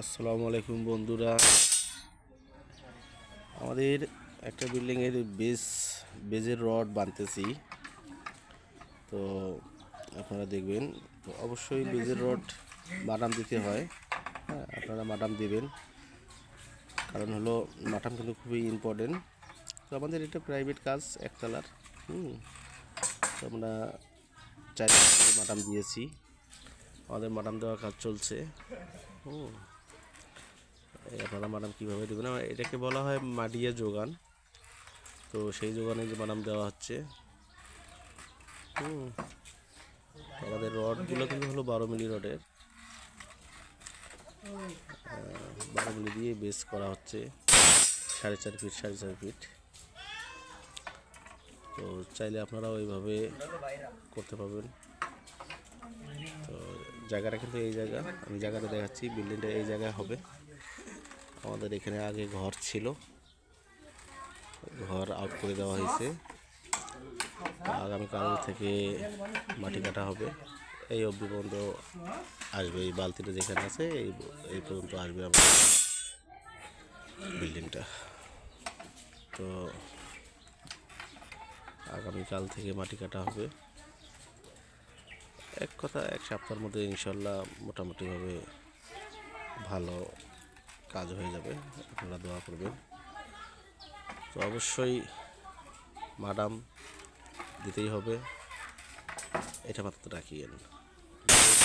আসসালামু আলাইকুম বন্ধুরা। আমাদের একটা বিল্ডিংয়ের বেস বেজের রড বানতেছি। তো আপনারা দেখবেন, তো অবশ্যই বেজের রড মাটাম দিতে হয়। হ্যাঁ আপনারা মাটাম দিবেন। কারণ হলো মাটাম কিন্তু খুবই ইম্পর্টেন্ট তো আমাদের এটা প্রাইভেট কাজ, একতলার। হুম, তো আমরা চার মাটাম দিয়েছি। আমাদের মাটাম দেওয়ার কাজ চলছে। হুম। আপনারা ম্যাডাম কীভাবে দেবেন? এটাকে বলা হয় মাডিয়া যোগান। তো সেই যোগানে যে ম্যাডাম দেওয়া হচ্ছে আমাদের রডগুলো কিন্তু হলো বারো মিলি রডের বারো মিলি দিয়ে বেস করা হচ্ছে, সাড়ে চার ফিট সাড়ে চার ফিট তো চাইলে আপনারা ওইভাবে করতে পারবেন। তো জায়গাটা কিন্তু এই জায়গা, আমি জায়গাটা দেখাচ্ছি বিল্ডিংটা এই জায়গায় হবে। আমাদের এখানে আগে ঘর ছিল। ঘর আউট করে দেওয়া হয়েছে। আগামীকাল থেকে মাটি কাটা হবে। এই অবধি পর্যন্ত আসবে, এই বালতিটা যেখানে আছে, এই এই পর্যন্ত আসবে আমার বিল্ডিংটা। তো আগামীকাল থেকে মাটি কাটা হবে। এক কথা, এক সপ্তাহের মধ্যে ইনশাল্লাহ মোটামুটিভাবে ভালো কাজ হয়ে যাবে, আপনারা দোয়া করবেন। তো অবশ্যই মাডাম দিতেই হবে। এটা মাত্র রাখিয়েন।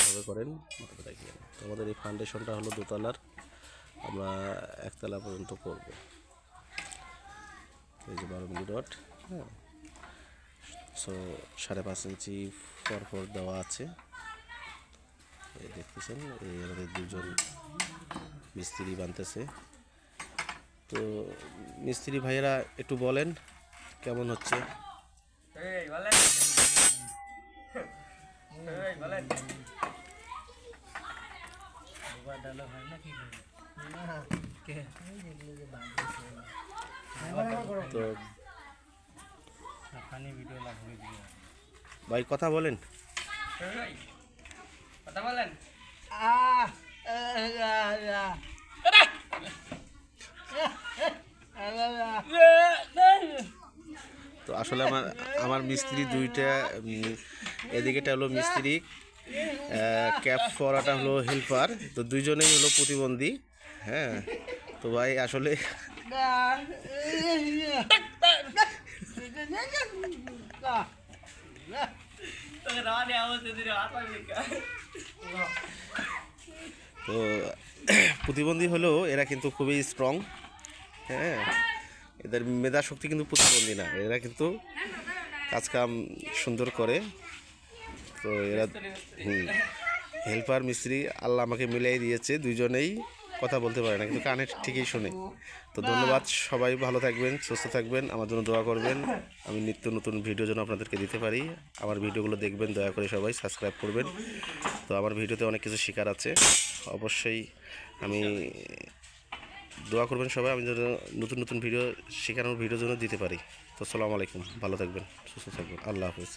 ভাবে করেন মাত্র রাখিয়েন। তো আমাদের এই ফাউন্ডেশনটা হলো দোতলার। আমরা একতলা পর্যন্ত করব। এই যে বারো মিলি ডট হ্যাঁ। সো সাড়ে পাঁচ ইঞ্চি ফর ফর দেওয়া আছে। দেখতেছেন, এই আমাদের দুজন মিস্ত্রি বানতেছে। তো মিস্ত্রি ভাইয়েরা একটু বলেন কেমন হচ্ছে? এই বলেন। এই বলেন। তো ফানি ভিডিও লাগবে ভিডিও ভাই কথা বলেন। কথা বলেন। তো আসলে আমার আমার মিস্ত্রি দুইটা এদিকেটা হলো মিস্ত্রি ক্যাপ পরাটা হলো হেল্পার তো দুইজনেই হলো প্রতিবন্ধী হ্যাঁ তো ভাই আসলে তো প্রতিবন্ধী হলেও এরা কিন্তু খুবই স্ট্রং হ্যাঁ? এদের মেধা শক্তি কিন্তু প্রতিবন্ধী না, এরা কিন্তু কাজ কাম সুন্দর করে। তো এরা, হুম হেল্পার মিস্ত্রি, আল্লাহ আমাকে মিলাই দিয়েছে দুইজনেই। কথা বলতে পারে না, কিন্তু কানে ঠিকই শুনে। তো ধন্যবাদ, সবাই ভালো থাকবেন, সুস্থ থাকবেন, আমার জন্য দোয়া করবেন। আমি নিত্য নতুন ভিডিও যেন আপনাদেরকে দিতে পারি। আমার ভিডিওগুলো দেখবেন, দয়া করে সবাই সাবস্ক্রাইব করবেন। তো আমার ভিডিওতে অনেক কিছু শেখার আছে। অবশ্যই আমি দোয়া করবেন সবাই, আমি যেন নতুন নতুন ভিডিও শেখানোর ভিডিও যেন দিতে পারি। তো সালাম আলাইকুম, ভালো থাকবেন, সুস্থ থাকবেন, আল্লাহ হাফিজ।